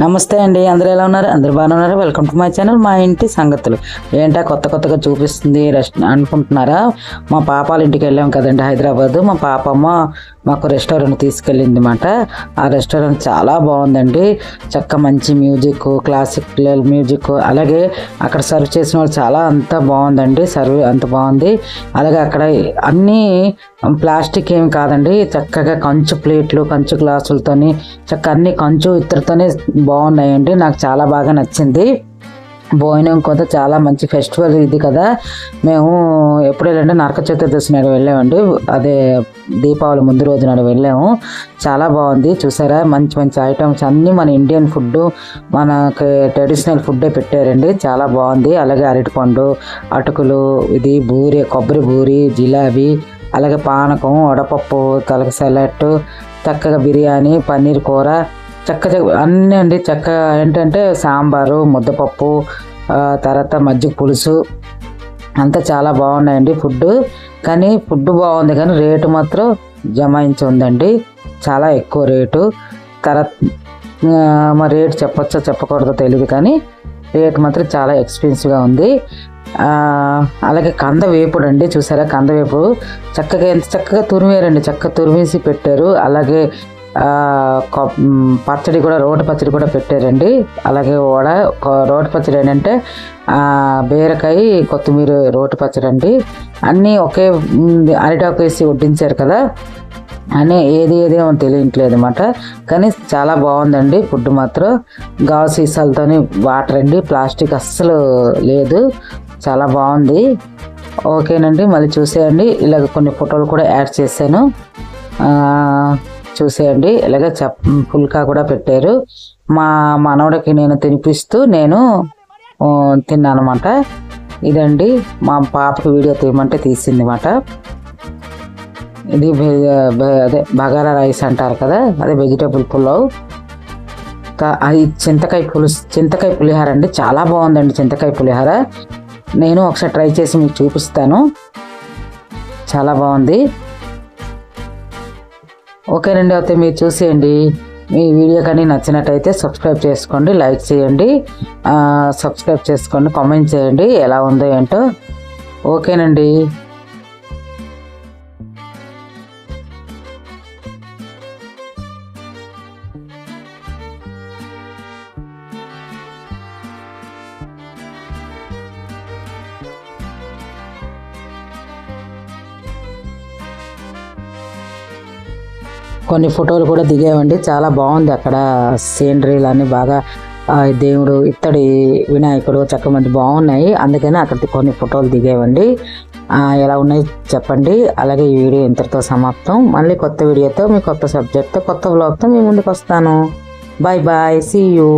నమస్తే అండి అందరూ ఎలా ఉన్నారు? అందరూ బాగానే ఉన్నారు. వెల్కమ్ టు మై ఛానల్ మా ఇంటి సంగతులు. ఏంటా కొత్త కొత్తగా చూపిస్తుంది రెస్ట్ అనుకుంటున్నారా? మా పాపాల ఇంటికి వెళ్ళాం కదండి హైదరాబాద్. మా పాపమ్మ మాకు రెస్టారెంట్ తీసుకెళ్ళింది అనమాట ఆ రెస్టారెంట్ చాలా బాగుందండి. చక్క మంచి మ్యూజిక్ క్లాసిక్ మ్యూజిక్ అలాగే అక్కడ సర్వ్ చేసిన వాళ్ళు చాలా అంత బాగుందండి. సర్వ్ అంత బాగుంది. అలాగే అక్కడ అన్నీ ప్లాస్టిక్ ఏమి కాదండి. చక్కగా కంచు ప్లేట్లు కంచు గ్లాసులతోని చక్క అన్ని కంచు ఇతరతోనే బాగున్నాయండి. నాకు చాలా బాగా నచ్చింది. భోజనం కొంత చాలా మంచి ఫెస్టివల్ ఇది కదా. మేము ఎప్పుడు వెళ్ళంటే నరక చతుర్దశి నాడు వెళ్ళామండి. అదే దీపావళి ముందు రోజు నాడు వెళ్ళాము. చాలా బాగుంది. చూసారా? మంచి మంచి ఐటమ్స్ అన్నీ మన ఇండియన్ ఫుడ్ మనకి ట్రెడిషనల్ ఫుడ్డే పెట్టారండి. చాలా బాగుంది. అలాగే అరటిపండు అటుకులు ఇది బూరి కొబ్బరి బూరి జిలాబీ అలాగే పానకం వడపప్పు తలక సలాడ్ చక్కగా బిర్యానీ పన్నీర్ కూర చక్క అన్నీ అండి చక్క ఏంటంటే సాంబారు ముద్దపప్పు తర్వాత మజ్జిగ పులుసు అంతా చాలా బాగున్నాయండి ఫుడ్ కానీ ఫుడ్ బాగుంది కానీ రేటు మాత్రం జమాయించి ఉందండి చాలా ఎక్కువ రేటు. తర్వాత మరి రేటు చెప్పొచ్చో చెప్పకూడదో తెలియదు కానీ రేట్ మాత్రం చాలా ఎక్స్పెన్సివ్గా ఉంది. అలాగే కంద వేపుడు అండి చూసారా కంద వేపుడు? చక్కగా ఎంత చక్కగా తురిమేరండి చక్కగా తురిమేసి పెట్టారు. అలాగే పచ్చడి కూడా రోటి పచ్చడి కూడా పెట్టారండి. అలాగే వడ రోడ్డు రోటి పచ్చడి ఏంటంటే బీరకాయ కొత్తిమీర రోటి పచ్చడి అండి. అన్నీ ఒకే అరిటాకు వేసి వడ్డించారు కదా. అని ఏది ఏది ఏమో తెలియట్లేదు అనమాట కానీ చాలా బాగుందండి ఫుడ్ మాత్రం. గాజు సీసాలతోని వాటర్ అండి. ప్లాస్టిక్ అస్సలు లేదు. చాలా బాగుంది. ఓకేనండి మళ్ళీ చూసేయండి. ఇలాగ కొన్ని ఫోటోలు కూడా యాడ్ చేశాను. చూసేయండి. ఇలాగ చప్ పుల్కా కూడా పెట్టారు. మా మనవడికి నేను తినిపిస్తూ నేను తిన్నానమాట. తిన్నాను అనమాట ఇదండి మా పాపకి వీడియో తీయమంటే తీసింది అనమాట ఇది అదే బగారా రైస్ అంటారు కదా అదే వెజిటేబుల్ పులావ్. అది చింతకాయ పులుసు చింతకాయ పులిహార అండి. చాలా బాగుందండి చింతకాయ పులిహార. నేను ఒకసారి ట్రై చేసి మీకు చూపిస్తాను. చాలా బాగుంది. ఓకేనండి అయితే మీరు చూసేయండి. మీ వీడియో కానీ నచ్చినట్టయితే సబ్స్క్రైబ్ చేసుకోండి లైక్ చేయండి. సబ్స్క్రైబ్ చేసుకోండి కామెంట్ చేయండి ఎలా ఉందో ఏంటో. ఓకేనండి. కొన్ని ఫోటోలు కూడా దిగామండి. చాలా బాగుంది అక్కడ సీనరీలు అన్నీ బాగా దేవుడు ఇత్తడి వినాయకుడు చక్క బాగున్నాయి. అందుకని అక్కడ కొన్ని ఫోటోలు దిగేవండి ఎలా ఉన్నాయి చెప్పండి. అలాగే ఈ వీడియో ఇంతటితో సమాప్తం. మళ్ళీ కొత్త వీడియోతో మీ కొత్త సబ్జెక్ట్తో కొత్త బ్లాగ్తో మీ ముందుకు వస్తాను బాయ్ బాయ్ సీ యూ